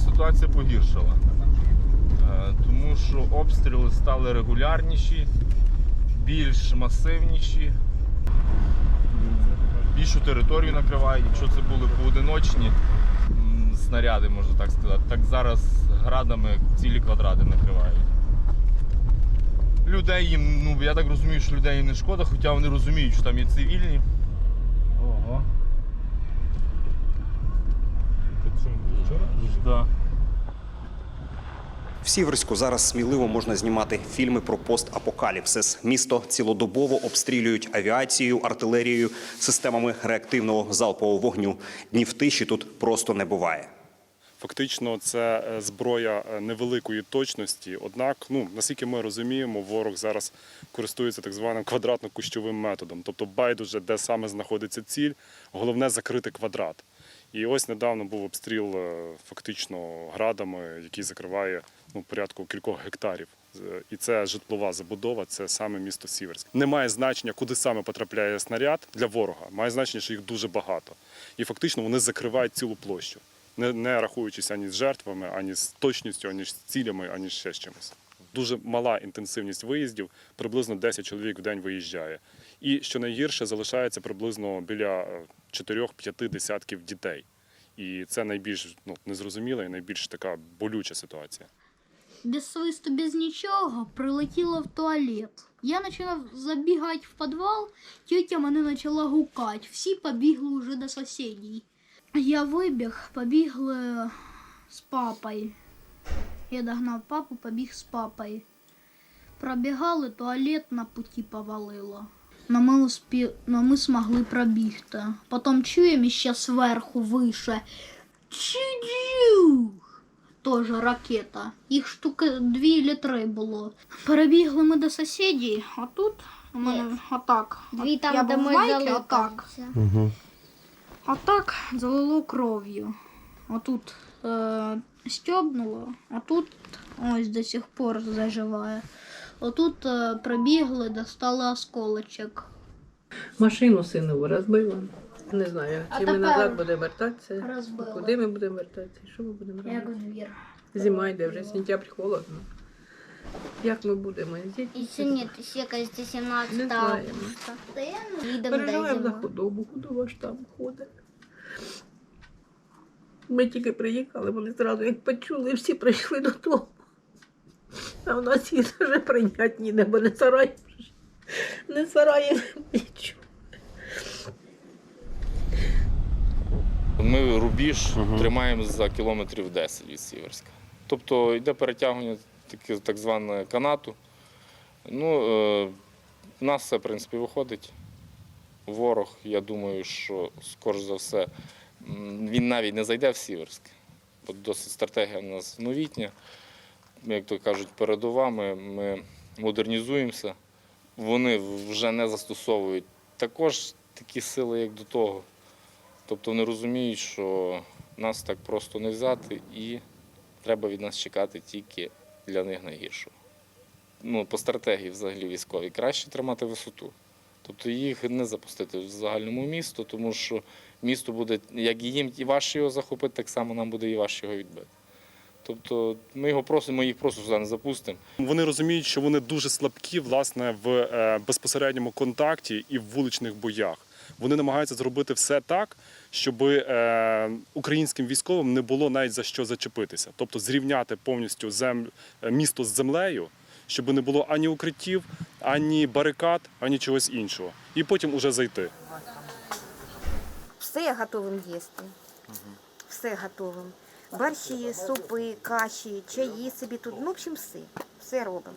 ситуація погіршила. Е, Тому що обстріли стали регулярніші, більш масивніші, більшу територію накривають. Якщо це були поодиночні снаряди, можна так сказати, так зараз градами цілі квадрати накривають. Людей їм, ну я так розумію, що людей їм не шкода, хоча вони розуміють, що там є цивільні. Ого. Тут що, вчора? Да. В Сіверську зараз сміливо можна знімати фільми про постапокаліпсис. Місто цілодобово обстрілюють авіацією, артилерією, системами реактивного залпового вогню. Днів тиші тут просто не буває. Фактично, це е, зброя е, невеликої точності. Однак, ну наскільки ми розуміємо, ворог зараз користується так званим квадратно-кущовим методом. Тобто, байдуже, де саме знаходиться ціль, головне закрити квадрат. І ось недавно був обстріл е, фактично градами, який закриває ну, порядку кількох гектарів. І це житлова забудова, це саме місто Сіверськ. Немає значення, куди саме потрапляє снаряд для ворога. Має значення, що їх дуже багато. І фактично вони закривають цілу площу, не, не рахуючись ані з жертвами, ані з точністю, ані з цілями, ані ще з чимось. Дуже мала інтенсивність виїздів, приблизно 10 чоловік в день виїжджає. І що найгірше, залишається приблизно біля е, 4-5 десятків дітей. І це найбільш ну, незрозуміла і найбільш така болюча ситуація. без свисту, без нічого, прилетіла в туалет. Я почала забігати в підвал, тетя мене почала гукати. Всі побігли вже до сусідів. Я вибіг, побігли з папою. Я догнав папу, побіг з папою. Пробігали, туалет на путі повалило. Но ми, успі... Но ми змогли пробігти. Потім чуємо ще зверху вище. Чу-чух! Тоже ракета. Їх штуки дві чи три було. Перебігли ми до сусідів, а тут у мене отак. Дві там, я де був в ми майці, дали. отак. Отак залило кров'ю. Отут е, стьобнуло, а тут ось до сих пор заживає. Отут е, пробігли, достали осколочок. Машину синову розбила. Не знаю, чи ми назад будемо вертатися, розбила. куди ми будемо вертатися, що ми будемо Як робити. в двір. Зима йде, вже сентябрь холодно. Як ми будемо? І сьогодні ще якась 17 знаємо. августа. Переживаємо за худобу, худоба ж там ходить. Ми тільки приїхали, вони зразу як почули, всі прийшли додому. А в нас їх вже прийняти ніде, бо не сарай. Не сарає нічого. Ми рубіж тримаємо за кілометрів 10 від Сіверська. Тобто йде перетягування так званого канату. Ну, е, в нас все, в принципі, виходить. Ворог, я думаю, що скоріш за все, він навіть не зайде в Сіверськ. Бо досить стратегія у нас новітня. Як то кажуть, передова, ми, ми модернізуємося. Вони вже не застосовують також такі сили, як до того. Тобто вони розуміють, що нас так просто не взяти і треба від нас чекати тільки для них найгіршого. Ну, по стратегії взагалі військовій краще тримати висоту. Тобто їх не запустити в загальному місто, тому що місто буде, як їм і важче його захопити, так само нам буде і важче його відбити. Тобто ми його просто, ми їх просто сюди не запустимо. Вони розуміють, що вони дуже слабкі власне в е, безпосередньому контакті і в вуличних боях. Вони намагаються зробити все так, щоб е, українським військовим не було навіть за що зачепитися, тобто зрівняти повністю зем... е, місто з землею, щоб не було ані укриттів, ані барикад, ані чогось іншого, і потім уже зайти. Все готовим їсти. Все готовим. Борщі, супи, каші, чаї собі тут. Ну, в общем, все. Все робимо.